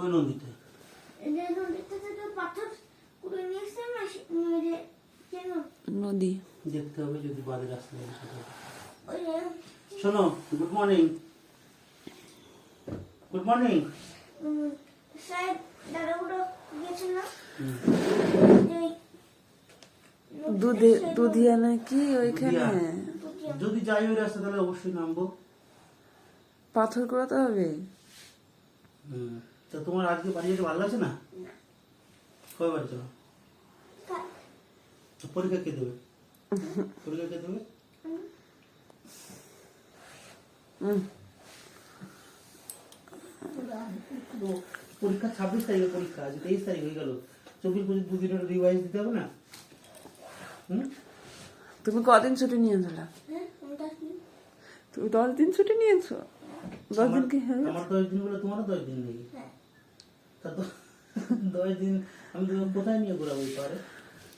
কই নদীতে নদী। দেখতে হবে যদি বাদে রাস্তা শোনো good morning good morning um, সাহেব দাদাগুলো গেছিল দুধে দুধিয়া নাকি ওইখানে? যদি যাই ওই রাস্তা তাহলে অবশ্যই নামবো। পাথর করাতে হবে? হুম। তা তোমার আজকে বাড়ি যেতে ভালো লাগছে না? কয় বাড়ি চলো পরীক্ষা কে দেবে? পরীক্ষা কে দেবে? পরীক্ষা ছাব্বিশ তারিখে পরীক্ষা আজ তেইশ তারিখ হয়ে গেল। চব্বিশ পঁচিশ দুদিনের রিভাইজ দিতে হবে না? হুম? তুমি কদিন ছুটি নিয়েছো? হ্যাঁ? তুমি দশ দিন ছুটি নিয়েছো? দশ দিন কি হয়ে? আমার দশ দিন বলে তোমারও দশ দিন নেই। হ্যাঁ। তা দশ দিন আমি কোথায় নিয়ে ঘোরাবো পারে?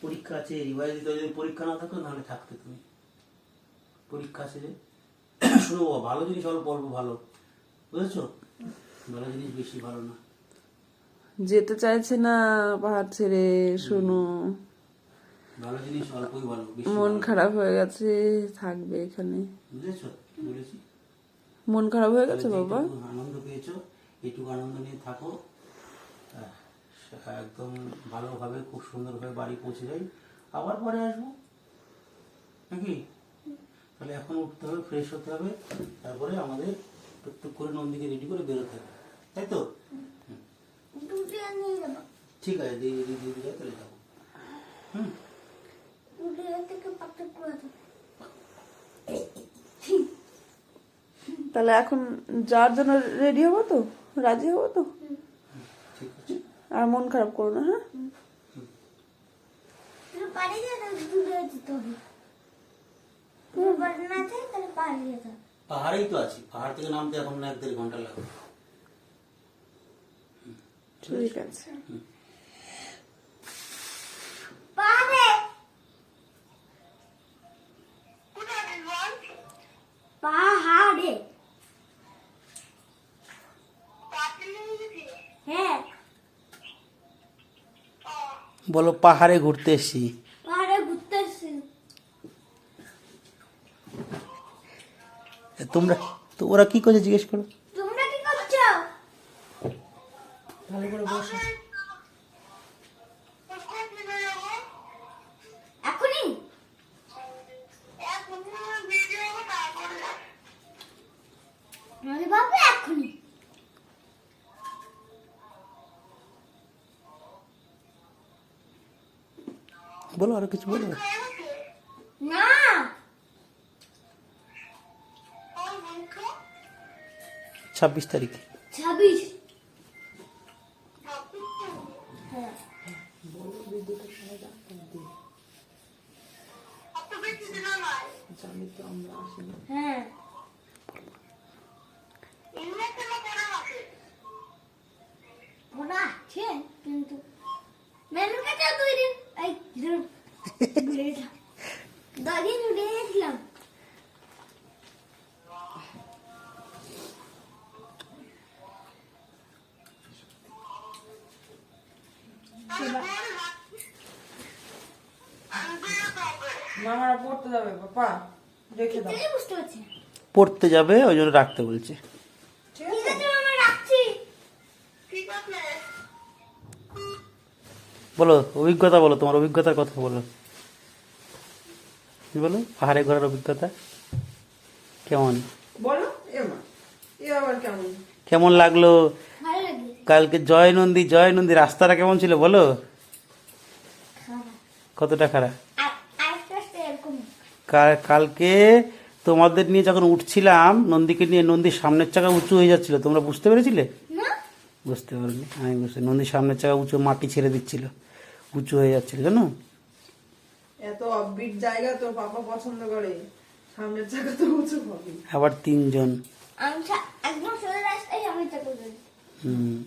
পরীক্ষা আছে রিভাইজ দিতে যদি পরীক্ষা না থাকতো নাহলে থাকতে তুমি। পরীক্ষা আছে যে। শুনো ভালো জিনিস হলো পড়ব ভালো। বুঝেছ? ভালো জিনিস বেশি ভালো না। যেতে চাইছে না পাহাড় ছেড়ে শোনো। ভালো জিনিস অল্পই ভালো মন খারাপ হয়ে গেছে থাকবে এখানে। বুঝেছ? বলেছি। মন খারাপ হয়ে গেছে বাবা? আনন্দ পেয়েছ এইটুকু আনন্দ নিয়ে থাকো। একদম ভালোভাবে খুব সুন্দরভাবে বাড়ি পৌঁছে যাই। আবার পরে আসব। নাকি? তাহলে এখন উঠতে হবে ফ্রেশ হতে হবে। তারপরে আমাদের টুকটুক করে নন্দীকে রেডি করে বেরোতে হবে। তাই তো? ঠিক আছে দিয়ে দিয়ে দিয়ে দিয়ে তাহলে যাব। হুম? তাহলে এখন যার জন্য রেডি হব তো? রাজি হব তো? আর মন খারাপ করো না হ্যাঁ? পাহাড়েই তো আছি পাহাড় থেকে নামতে এখন এক দেড় ঘণ্টা লাগবে। ঠিক আছে পাহাড়ে পাহাড়ে হ্যাঁ বলো পাহাড়ে ঘুরতে এসছি। পাহাড়ে ঘুরতে এসছি। তোমরা তো ওরা কি করছে জিজ্ঞেস করো। তোমরা কি করছ? ভালো করে বসো। বলো আরও কিছু বলো। না। ছাব্বিশ তারিখ। ছাব্বিশ। হ্যাঁ হ্যাঁ ওরা আছে কিন্তু মেনু কাছে দুই দিন এই ধরুন ভুলে গেছিলাম দদিন উঠে গেছিলাম মামারা পড়তে যাবে রেখে দাও। পড়তে ওই জন্য রাখতে বলছে। বলো অভিজ্ঞতা বলো তোমার অভিজ্ঞতার কথা বলো। কি বলো? পাহাড়ে ঘোরার অভিজ্ঞতা? কেমন? বলো কেমন? কেমন লাগল? কালকে জয় নন্দী জয় নন্দী রাস্তাটা কেমন ছিল বলো? কতটা খারাপ? কালকে তোমাদের নিয়ে যখন উঠছিলাম নন্দীকে নিয়ে নন্দীর সামনের চাকা উঁচু হয়ে যাচ্ছিল। তোমরা বুঝতে পেরেছিলে? বুঝতে পারিনি। আমি বুঝতে নন্দীর সামনের চাকা উঁচু মাটি ছেড়ে দিচ্ছিল। উঁচু হয়ে যাচ্ছিল জানো? এত অফবিট জায়গা তোর পাপা পছন্দ করে। সামনের জায়গা তো উঁচু হবে আবার তিনজন। আমি সা- একদম সোজা রাস্তায় আমি হুম।